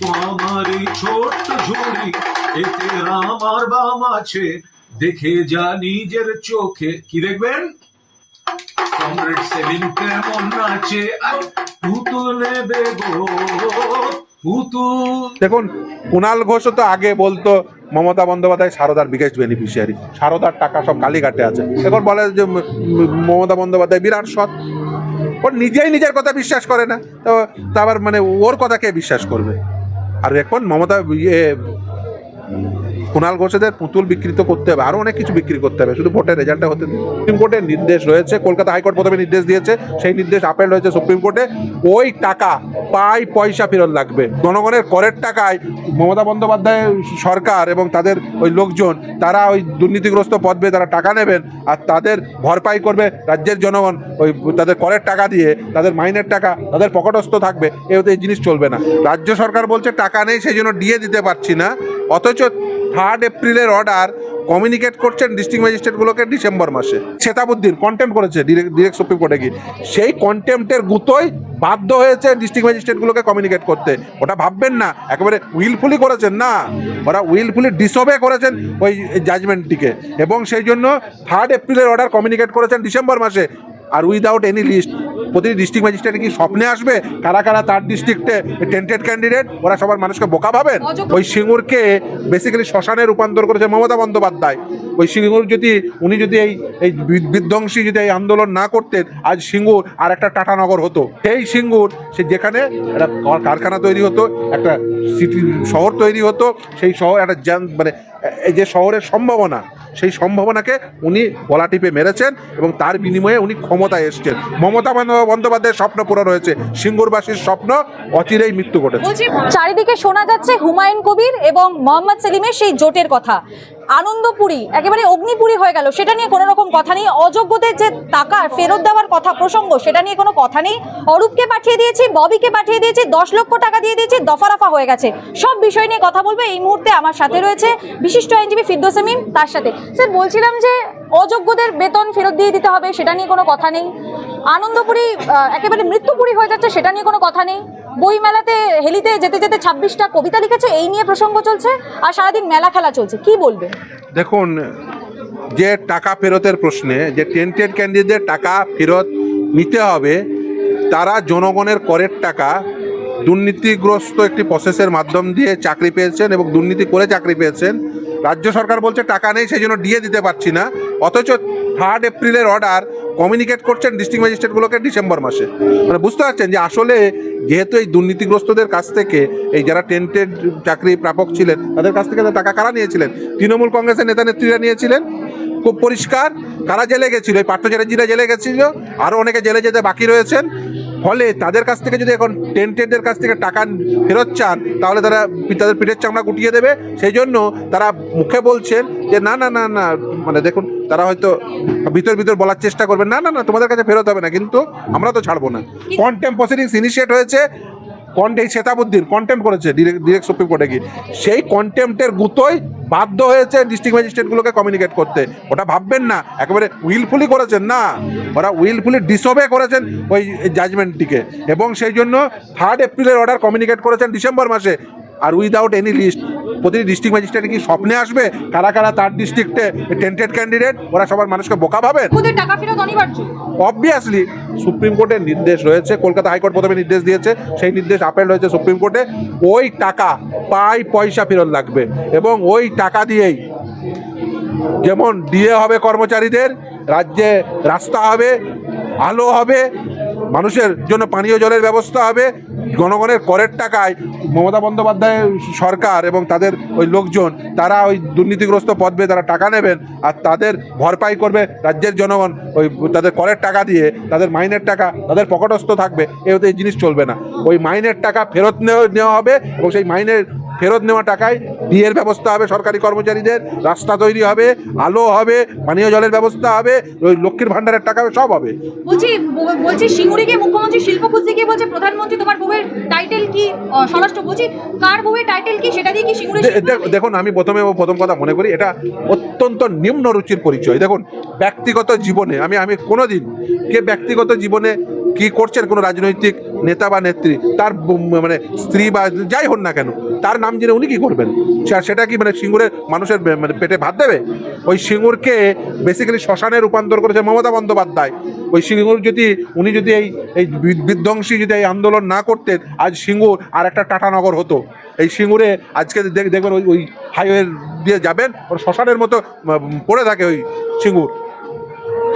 তো আমার এই ছোট্ট ঝুড়ি এতে আমার বাম আছে। দেখে যা নিজের চোখে। কি দেখবেন? কমরেড কেমন আর পুতুল নেবে গো দেখুন কুণাল ঘোষও তো আগে বলতো, মমতা বন্দ্যোপাধ্যায় সারদার বিগেস্ট বেনিফিশিয়ারি সারদার টাকা সব কালীঘাটে আছে। এখন বলে যে মমতা বন্দ্যোপাধ্যায় বিরাট সৎ। ওর নিজেই নিজের কথা বিশ্বাস করে না। তা আবার মানে ওর কথা কে বিশ্বাস করবে? আর এখন মমতা ইয়ে কুণাল ঘোষেদের পুতুল বিকৃত করতে হবে আরও অনেক কিছু বিক্রি করতে হবে, শুধু ভোটের রেজাল্টটা হতে। সুপ্রিম কোর্টের নির্দেশ রয়েছে, কলকাতা হাইকোর্ট প্রথমে নির্দেশ দিয়েছে, সেই নির্দেশ আপেল হয়েছে সুপ্রিম কোর্টে, ওই টাকা পাই পয়সা ফেরত লাগবে জনগণের করের টাকায় মমতা বন্দ্যোপাধ্যায় সরকার এবং তাদের ওই লোকজন, তারা ওই দুর্নীতিগ্রস্ত পদবে তারা টাকা নেবেন আর তাদের ভরপাই করবে রাজ্যের জনগণ ওই তাদের করের টাকা দিয়ে, তাদের মাইনের টাকা, তাদের পকেটস্থ থাকবে এই জিনিস চলবে না রাজ্য সরকার বলছে টাকা নেই সেই জন্য দিয়ে দিতে পারছি না, অথচ থার্ড এপ্রিলের অর্ডার কমিউনিকেট করছেন ডিস্ট্রিক্ট ম্যাজিস্ট্রেটগুলোকে ডিসেম্বর মাসে। শেতাবুদ্দিন কন্টেম্প করেছে ডিরেক্ট সুপ্রিম কোর্টে গিয়ে। সেই কন্টেম্পটের গুতোই বাধ্য হয়েছে ডিস্ট্রিক্ট ম্যাজিস্ট্রেটগুলোকে কমিউনিকেট করতে। ওটা ভাববেন না, একেবারে উইলফুলি করেছেন না। ওরা উইলফুলি ডিসওবে করেছেন ওই জাজমেন্টটিকে এবং সেই জন্য থার্ড এপ্রিলের অর্ডার কমিউনিকেট করেছেন ডিসেম্বর মাসে। আর উইদাউট এনি লিস্ট প্রতিটি ডিস্ট্রিক্ট ম্যাজিস্ট্রেট কি স্বপ্নে আসবে? কারা কারা তার ডিস্ট্রিক্টে টেন্টেড ক্যান্ডিডেট ওরা সবার মানুষকে বোকা ভাবেন? ওই সিঙ্গুরকে বেসিক্যালি শ্মশানে রূপান্তর করেছে মমতা বন্দ্যোপাধ্যায়। ওই সিঙ্গুর যদি উনি যদি এই এই বিধ্বংসী যদি এই আন্দোলন না করতেন আজ সিঙ্গুর আর একটা টাটানগর হতো। সেই সিঙ্গুর সে যেখানে একটা কারখানা তৈরি হতো একটা সিটি শহর তৈরি হতো সেই শহর একটা মানে এই যে শহরের সম্ভাবনা সেই সম্ভাবনাকে উনি গলা টিপে মেরেছেন এবং তার বিনিময়ে উনি ক্ষমতায় এসছেন। মমতা বন্দ- বন্দ্যোপাধ্যায়ের স্বপ্ন পূরণ হয়েছে। সিঙ্গুরবাসীর স্বপ্ন অচিরেই মৃত্যু ঘটেছে। চারিদিকে শোনা যাচ্ছে হুমায়ুন কবির এবং মোহাম্মদ সেলিমের সেই জোটের কথা। আনন্দপুরি, একেবারে অগ্নিপুরি হয়ে গেল। সেটা নিয়ে কোনো রকম কথা নেই। অযোগ্যদের যে টাকা ফেরত দেওয়ার কথা প্রসঙ্গ, সেটা নিয়ে কোনো কথা নেই। অরূপকে পাঠিয়ে দিয়েছি, ববিকে পাঠিয়ে দিয়েছি, দশ লক্ষ টাকা দিয়ে দিয়েছি, দফা রফা হয়ে গেছে। সব বিষয় নিয়ে কথা বলবে এই মুহূর্তে আমার সাথে রয়েছে বিশিষ্ট আইনজীবী ফিরদোস তার সাথে। স্যার, বলছিলাম যে অযোগ্যদের বেতন ফেরত দিয়ে দিতে হবে, সেটা নিয়ে কোনো কথা নেই। আনন্দপুরি একেবারে মৃত্যুপুরি হয়ে যাচ্ছে, সেটা নিয়ে কোনো কথা নেই। বইমেলাতে, হেলিতে যেতে যেতে ছাব্বিশটা কবিতা লিখেছে, এই নিয়ে প্রসঙ্গ চলছে, আর সারাদিন মেলা খেলা চলছে। কি বলবে দেখুন, যে টাকা ফেরতের প্রশ্নে, যে টেন্টেড ক্যান্ডিডেটদের টাকা ফেরত নিতে হবে, তারা জনগণের করের টাকা দুর্নীতিগ্রস্ত একটি প্রসেসের মাধ্যম দিয়ে চাকরি পেয়েছেন এবং দুর্নীতি করে চাকরি পেয়েছেন। রাজ্য সরকার বলছে টাকা নেই সেই জন্য দিয়ে দিতে পারছি না। অথচ থার্ড এপ্রিলের অর্ডার কমিউনিকেট করছেন ডিস্ট্রিক্ট ম্যাজিস্ট্রেটগুলোকে ডিসেম্বর মাসে। মানে বুঝতে পারছেন যে আসলে যেহেতু এই দুর্নীতিগ্রস্তদের কাছ থেকে, এই যারা টেন্টেড চাকরি প্রাপক ছিলেন, তাদের কাছ থেকে টাকা কারা নিয়েছিলেন? তৃণমূল কংগ্রেসের নেতা নেত্রীরা নিয়েছিলেন। খুব পরিষ্কার, কারা জেলে গেছিল? এই পার্থ চ্যাটার্জিরা জেলে গেছিল আরও অনেকে জেলে যেতে বাকি রয়েছেন। ফলে তাদের কাছ থেকে যদি এখন টেন্টেডদের কাছ থেকে টাকা ফেরত চান তাহলে তারা তাদের পিঠের চামড়া গুটিয়ে দেবে। সেই জন্য তারা মুখে বলছেন যে না না না না মানে দেখুন তারা হয়তো ভিতর ভিতর বলার চেষ্টা করবে না না না তোমাদের কাছে ফেরত হবে না কিন্তু আমরা তো ছাড়বো না। কন্টেম প্রসিডিংস ইনিশিয়েট হয়েছে কন্টে এই শেতাবুদ্দিন কন্টেম্প করেছে ডিরেক্ট সুপ্রিম কোর্টে গিয়ে। সেই কন্টেম্পটের গুতোই বাধ্য হয়েছে ডিস্ট্রিক্ট ম্যাজিস্ট্রেটগুলোকে কমিউনিকেট করতে। ওটা ভাববেন না, একেবারে উইলফুলি করেছেন না। ওরা উইলফুলি ডিসোবে করেছেন ওই জাজমেন্টটিকে এবং সেই জন্য থার্ড এপ্রিলের অর্ডার কমিউনিকেট করেছেন ডিসেম্বর মাসে। আর উইদাউট এনি লিস্ট প্রতিটি ডিস্ট্রিক্ট ম্যাজিস্ট্রেট কি স্বপ্নে আসবে? কারা কারা তার ডিস্ট্রিক্টে টেন্টেড ক্যান্ডিডেট ওরা সবার মানুষকে বোকা ভাবেন টাকা ফেরত অনিবার্য। অবভিয়াসলি সুপ্রিম কোর্টের নির্দেশ রয়েছে কলকাতা হাইকোর্ট প্রথমে নির্দেশ দিয়েছে সেই নির্দেশ আপেল হয়েছে সুপ্রিম কোর্টে ওই টাকা পাই পয়সা ফেরত লাগবে এবং ওই টাকা দিয়েই যেমন ডিএ হবে কর্মচারীদের রাজ্যে রাস্তা হবে আলো হবে মানুষের জন্য পানীয় জলের ব্যবস্থা হবে জনগণের করের টাকায় মমতা বন্দ্যোপাধ্যায় সরকার এবং তাদের ওই লোকজন, তারা ওই দুর্নীতিগ্রস্ত পদবে তারা টাকা নেবেন আর তাদের ভরপাই করবে রাজ্যের জনগণ, ওই তাদের করের টাকা দিয়ে, তাদের মাইনের টাকা, তাদের পকেটস্থ থাকবে, এ এই জিনিস চলবে না। ওই মাইনের টাকা ফেরত নেওয়া হবে এবং সেই মাইনের ফেরত নেওয়া টাকায় বিয়ের ব্যবস্থা হবে সরকারি কর্মচারীদের রাস্তা তৈরি হবে আলো হবে পানীয় জলের ব্যবস্থা হবে ওই লক্ষ্মীর ভাণ্ডারের টাকা সব হবে। বলছি বলছি সিঙ্গুরে গিয়ে মুখ্যমন্ত্রী শিল্প খুঁজতে গিয়ে বলছে প্রধানমন্ত্রী তোমার বউয়ের টাইটেল কি? স্বরাষ্ট্র বলছি কার বউয়ের টাইটেল কি? সেটা দিয়ে কি সিঙ্গুরে দেখুন আমি প্রথমে প্রথম কথা মনে করি এটা অত্যন্ত নিম্ন রুচির পরিচয়। দেখুন ব্যক্তিগত জীবনে আমি আমি কোনোদিন কে ব্যক্তিগত জীবনে কি করছেন কোনো রাজনৈতিক নেতা বা নেত্রী? তার মানে স্ত্রী বা যাই হন না কেন, তার নাম জেনে উনি কি করবেন? সেটা কি মানে সিঙ্গুরের মানুষের মানে পেটে ভাত দেবে? ওই সিঙ্গুরকে বেসিক্যালি শ্মশানে রূপান্তর করেছে মমতা বন্দ্যোপাধ্যায়। ওই সিঙ্গুর যদি, উনি যদি এই এই বিধ্বংসী যদি এই আন্দোলন না করতেন, আজ সিঙ্গুর আর একটা টাটানগর হতো। এই সিঙ্গুরে আজকে দেখ- দেখবেন ওই ওই হাইওয়ে দিয়ে যাবেন, ওর শ্মশানের মতো পড়ে থাকে ওই সিঙ্গুর।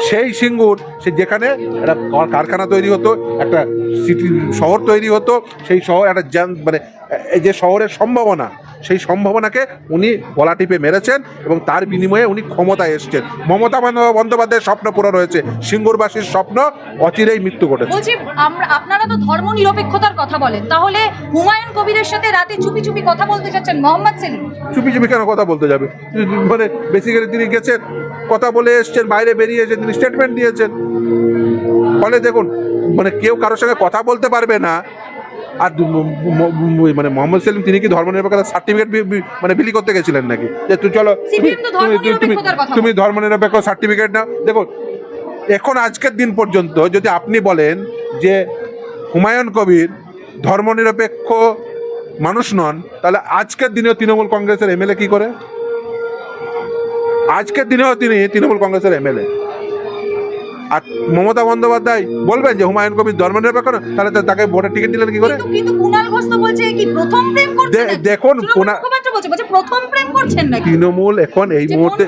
সেই সিঙ্গুর সে যেখানে একটা কারখানা তৈরি হতো একটা সিটি শহর তৈরি হতো সেই শহর একটা মানে এই যে শহরের সম্ভাবনা সেই সম্ভাবনাকে উনি গলা টিপে মেরেছেন এবং তার বিনিময়ে উনি ক্ষমতায় এসছেন। মমতা বন্দ্যোপাধ্যায়ের স্বপ্ন পূরণ হয়েছে সিঙ্গুরবাসীর স্বপ্ন অচিরেই মৃত্যু ঘটেছে। বলছি আপনারা তো ধর্ম নিরপেক্ষতার কথা বলেন তাহলে হুমায়ুন কবিরের সাথে রাতে চুপি চুপি কথা বলতে চাচ্ছেন মোহাম্মদ সেলিম? চুপি চুপি কেন কথা বলতে যাবে? মানে বেসিক্যালি তিনি গেছেন কথা বলে এসছেন বাইরে বেরিয়ে এসে তিনি স্টেটমেন্ট দিয়েছেন। ফলে দেখুন মানে কেউ কারোর সঙ্গে কথা বলতে পারবে না। আর মানে মোহাম্মদ সেলিম তিনি কি ধর্মনিরপেক্ষতার সার্টিফিকেট মানে বিলি করতে গেছিলেন নাকি? যে তুই চলো তুমি- ধর্ম তুমি- নিরপেক্ষতার তুমি ধর্মনিরপেক্ষ সার্টিফিকেট নাও। দেখুন এখন আজকের দিন পর্যন্ত যদি আপনি বলেন যে হুমায়ুন কবির ধর্মনিরপেক্ষ মানুষ নন তাহলে আজকের দিনেও তৃণমূল কংগ্রেসের এমএলএ কি করে? আজকের দিনেও তিনি তৃণমূল কংগ্রেসের এমএলএ। আর মমতা বন্দ্যোপাধ্যায় বলবেন যে হুমায়ুন কবির ধর্মনিরপেক্ষ তাহলে তাকে ভোটের টিকিট দিলেন কি করে? দেখুন, তৃণমূল এখন এই মুহূর্তে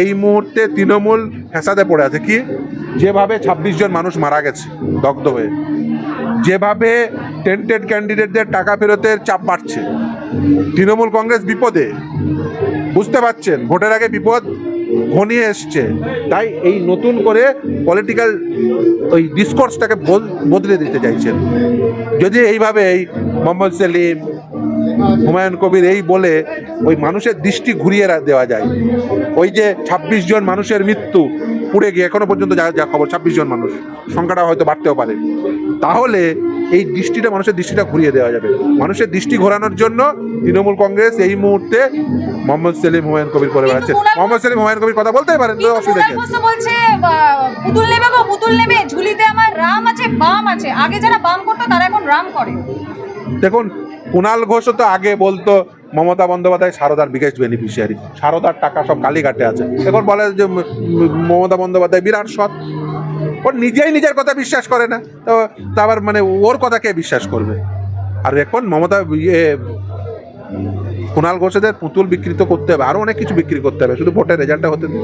এই মুহূর্তে তৃণমূল ফ্যাসাদে পড়ে আছে। কি? যেভাবে ছাব্বিশ জন মানুষ মারা গেছে দগ্ধ হয়ে। যেভাবে টেন্টেড ক্যান্ডিডেটদের টাকা ফেরতের চাপ বাড়ছে। তৃণমূল কংগ্রেস বিপদে। বুঝতে পারছেন? ভোটের আগে বিপদ ঘনিয়ে এসছে। তাই এই নতুন করে পলিটিক্যাল ওই ডিসকোর্সটাকে বদলে দিতে চাইছেন। যদি এইভাবে এই মোহাম্মদ সেলিম, হুমায়ুন কবির এই বলে ওই মানুষের দৃষ্টি ঘুরিয়ে দেওয়া যায়। ওই যে ছাব্বিশ জন মানুষের মৃত্যু পুড়ে গিয়ে এখনও পর্যন্ত যা যা খবর, ছাব্বিশ জন মানুষ। সংখ্যাটা হয়তো বাড়তেও পারে। তাহলে এই দৃষ্টিটা মানুষের দৃষ্টিটা ঘুরিয়ে দেওয়া যাবে। মানুষের দৃষ্টি ঘোরানোর জন্য তৃণমূল কংগ্রেস এই মুহূর্তে মোহাম্মদ সেলিম হুমায়ুন কবির করে বেড়াচ্ছে। মোহাম্মদ সেলিম হুমায়ুন কবির কথা বলতেই পারেন তো অসুবিধা কুণাল কি ঘোষ তো বলছে পুতুল নেবে গো পুতুল নেবে ঝুলিতে আমার রাম আছে বাম আছে। আগে যারা বাম করতো তারা এখন রাম করে। দেখুন কুণাল ঘোষও তো আগে বলতো মমতা বন্দ্যোপাধ্যায় সারদার বিগেস্ট বেনিফিশিয়ারি সারদার টাকা সব কালীঘাটে আছে। এখন বলে যে মমতা বন্দ্যোপাধ্যায় বিরাট সৎ। ওর নিজেই নিজের কথা বিশ্বাস করে না। তো আবার মানে ওর কথা কে বিশ্বাস করবে? আর এখন মমতা ইয়ে কুণাল ঘোষেদের পুতুল বিকৃত করতে হবে আরও অনেক কিছু বিক্রি করতে হবে, শুধু ভোটের রেজাল্টটা হতে দিন।